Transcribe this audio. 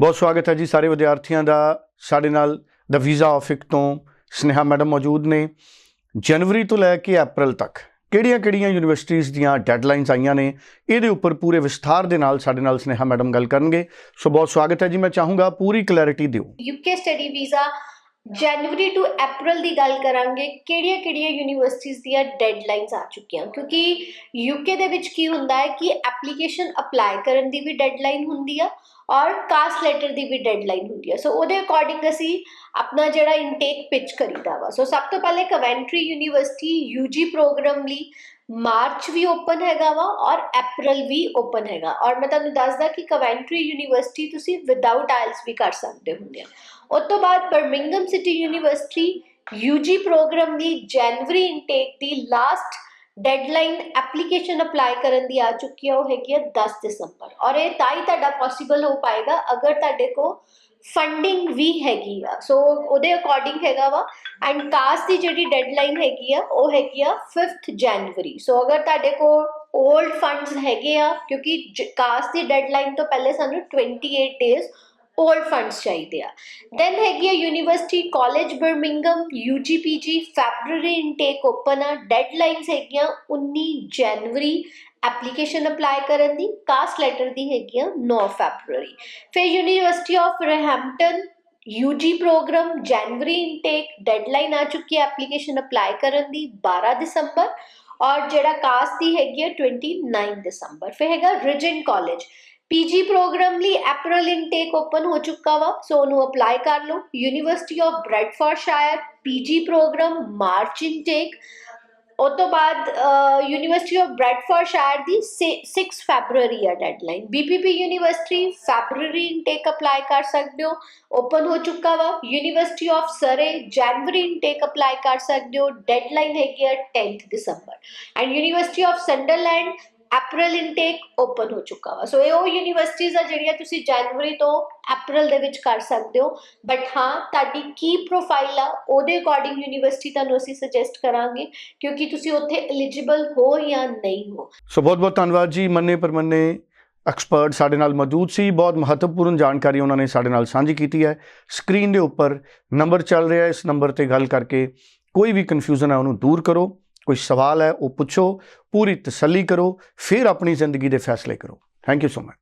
ਬਹੁਤ ਸਵਾਗਤ ਹੈ ਜੀ ਸਾਰੇ ਵਿਦਿਆਰਥੀਆਂ ਦਾ ਸਾਡੇ ਨਾਲ ਦ ਵੀਜ਼ਾ ਆਫਿਕ ਤੋਂ ਸਨੇਹਾ ਮੈਡਮ ਮੌਜੂਦ ਨੇ। ਜਨਵਰੀ ਤੋਂ ਲੈ ਕੇ ਅਪ੍ਰੈਲ ਤੱਕ ਕਿਹੜੀਆਂ-ਕਿਹੜੀਆਂ ਯੂਨੀਵਰਸਿਟੀਆਂ ਦੀਆਂ ਡੈਡਲਾਈਨਸ ਆਈਆਂ ਨੇ, ਇਹਦੇ ਉੱਪਰ ਪੂਰੇ ਵਿਸਥਾਰ ਦੇ ਨਾਲ ਸਾਡੇ ਨਾਲ ਸਨੇਹਾ ਮੈਡਮ ਗੱਲ ਕਰਨਗੇ। ਸੋ ਬਹੁਤ ਸਵਾਗਤ ਹੈ ਜੀ, ਮੈਂ ਚਾਹੂੰਗਾ ਪੂਰੀ ਕਲੈਰਿਟੀ ਦਿਓ। UK study visa January to April ਦੀ ਗੱਲ ਕਰਾਂਗੇ, ਕਿਹੜੀਆਂ-ਕਿਹੜੀਆਂ ਯੂਨੀਵਰਸਿਟੀਆਂ ਦੀਆਂ ਡੈਡਲਾਈਨਸ ਆ ਚੁੱਕੀਆਂ? ਕਿਉਂਕਿ ਯੂਕੇ ਦੇ ਵਿੱਚ ਕੀ ਹੁੰਦਾ ਹੈ ਕਿ ਐਪਲੀਕੇਸ਼ਨ ਅਪਲਾਈ ਕਰਨ ਦੀ ਵੀ ਡੈਡਲਾਈਨ ਹੁੰਦੀ ਆ ਔਰ ਕਾਸਟ ਲੈਟਰ ਦੀ ਵੀ ਡੈਡਲਾਈਨ ਹੁੰਦੀ ਆ ਸੋ ਉਹਦੇ ਅਕੋਰਡਿੰਗ ਅਸੀਂ ਆਪਣਾ ਜਿਹੜਾ ਇਨਟੇਕ ਪਿਚ ਕਰੀਦਾ ਵਾ। ਸੋ ਸਭ ਤੋਂ ਪਹਿਲੇ ਕਵੈਂਟਰੀ ਯੂਨੀਵਰਸਿਟੀ ਯੂਜੀ ਪ੍ਰੋਗਰਾਮ ਲਈ ਮਾਰਚ ਵੀ ਓਪਨ ਹੈਗਾ ਵਾ ਔਰ ਅਪ੍ਰੈਲ ਵੀ ਓਪਨ ਹੈਗਾ। ਔਰ ਮੈਂ ਤੁਹਾਨੂੰ ਦੱਸਦਾ ਕਿ ਕਵੈਂਟਰੀ ਯੂਨੀਵਰਸਿਟੀ ਤੁਸੀਂ ਵਿਦਆਊਟ ਆਇਲਸ ਵੀ ਕਰ ਸਕਦੇ ਹੁੰਦੇ ਆ। ਉਸ ਤੋਂ ਬਾਅਦ Birmingham city university UG programme ਦੀ ਜਨਵਰੀ ਇਨਟੇਕ ਦੀ ਲਾਸਟ ਡੈਡਲਾਈਨ ਐਪਲੀਕੇਸ਼ਨ ਅਪਲਾਈ ਕਰਨ ਦੀ ਆ ਚੁੱਕੀ ਹੈ ਉਹ ਹੈਗੀ ਹੈ 10 ਦਸੰਬਰ। ਔਰ ਇਹ ਤਾਂ ਹੀ ਤੁਹਾਡਾ ਪੋਸੀਬਲ ਹੋ ਪਾਏਗਾ, ਅਗਰ ਤੁਹਾਡੇ ਕੋ ਫੰਡਿੰਗ ਵੀ ਹੈਗੀ ਆ। ਸੋ ਉਹਦੇ ਅਕੋਰਡਿੰਗ ਹੈਗਾ ਵਾ। ਐਂਡ ਕਾਸਟ ਦੀ ਜਿਹੜੀ ਡੈਡਲਾਈਨ ਹੈਗੀ ਆ, ਉਹ ਹੈਗੀ ਆ 5th ਜਨਵਰੀ ਸੋ ਅਗਰ ਤੁਹਾਡੇ ਕੋ 올ਡ ਫੰਡਸ ਹੈਗੇ ਆ, ਕਿਉਂਕਿ ਕਾਸਟ ਦੀ ਡੈਡਲਾਈਨ ਤੋਂ ਪਹਿਲੇ ਸਾਨੂੰ 28 ਡੇਜ਼ 올ਡ ਫੰਡਸ ਚਾਹੀਦੇ ਆ। ਦੈਨ ਹੈਗੀ ਆ university college Birmingham UG PG February intake open ਆ। ਡੈਡਲਾਈਨਸ ਹੈਗੀਆਂ 19 ਜਨਵਰੀ ਐਪਲੀਕੇਸ਼ਨ ਅਪਲਾਈ ਕਰਨ ਦੀ ਕਾਸਟ ਲੈਟਰ ਦੀ ਹੈਗੀ ਆ 9 ਫੈਬਰੂਰੀ ਫਿਰ university of Roehampton UG programme January intake deadline ਆ ਚੁੱਕੀ ਹੈ ਐਪਲੀਕੇਸ਼ਨ ਅਪਲਾਈ ਕਰਨ ਦੀ 12 ਦਸੰਬਰ ਔਰ ਜਿਹੜਾ ਕਾਸਟ ਦੀ ਹੈਗੀ ਹੈ 29 ਦਸੰਬਰ ਫਿਰ ਹੈਗਾ ਰਿਜਨ ਕਾਲਜ ਪੀਜੀ ਪ੍ਰੋਗਰਾਮ ਲਈ ਅਪ੍ਰੈਲ ਇਨਟੇਕ ਓਪਨ ਹੋ ਚੁੱਕਾ ਵਾ ਸੋ ਉਹਨੂੰ ਅਪਲਾਈ ਕਰ ਲਓ university of Bedfordshire PG programme March intake ਉਸ ਤੋਂ ਬਾਅਦ ਯੂਨੀਵਰਸਿਟੀ ਆਫ ਬ੍ਰੈਡਫੋਰਡਸ਼ਾਇਰ ਦੀ 6 ਫੈਬਰੂਰੀ ਆ deadline BPP university February intake apply ਕਰ ਸਕਦੇ ਹੋ ਓਪਨ ਹੋ ਚੁੱਕਾ ਵਾ university of Surrey January intake apply ਕਰ ਸਕਦੇ ਹੋ ਡੈਡਲਾਈਨ ਹੈਗੀ ਆ 10th December and university of Sunderland April intake open ਹੋ ਚੁੱਕਾ ਵਾ। ਸੋ ਇਹ ਉਹ ਯੂਨੀਵਰਸਿਟੀਜ਼ ਆ ਜਿਹੜੀਆਂ ਤੁਸੀਂ ਜਨਵਰੀ ਤੋਂ ਅਪ੍ਰੈਲ ਦੇ ਵਿੱਚ ਕਰ ਸਕਦੇ ਹੋ। ਬਟ ਹਾਂ, ਤੁਹਾਡੀ ਕੀ ਪ੍ਰੋਫਾਈਲ ਆ, ਉਹਦੇ ਅਕੋਰਡਿੰਗ ਯੂਨੀਵਰਸਿਟੀ ਤੁਹਾਨੂੰ ਅਸੀਂ ਸੁਜੈਸਟ ਕਰਾਂਗੇ, ਕਿਉਂਕਿ ਤੁਸੀਂ ਉੱਥੇ ਐਲੀਜੀਬਲ ਹੋ ਜਾਂ ਨਹੀਂ ਹੋ। ਸੋ ਬਹੁਤ ਬਹੁਤ ਧੰਨਵਾਦ ਜੀ। ਮੰਨੇ ਪਰਮੰਨੇ ਐਕਸਪਰਟ ਸਾਡੇ ਨਾਲ ਮੌਜੂਦ ਸੀ। ਬਹੁਤ ਮਹੱਤਵਪੂਰਨ ਜਾਣਕਾਰੀ ਉਹਨਾਂ ਨੇ ਸਾਡੇ ਨਾਲ ਸਾਂਝੀ ਕੀਤੀ ਹੈ। ਸਕਰੀਨ ਦੇ ਉੱਪਰ ਨੰਬਰ ਚੱਲ ਰਿਹਾ ਹੈ। ਇਸ ਨੰਬਰ ਤੇ ਗੱਲ ਕਰਕੇ ਕੋਈ ਵੀ ਕਨਫਿਊਜ਼ਨ ਹੈ ਉਹਨੂੰ ਦੂਰ ਕਰੋ। ਕੋਈ ਸਵਾਲ ਹੈ, ਉਹ ਪੁੱਛੋ, ਪੂਰੀ ਤਸੱਲੀ ਕਰੋ, ਫਿਰ ਆਪਣੀ ਜ਼ਿੰਦਗੀ ਦੇ ਫੈਸਲੇ ਕਰੋ। Thank you so much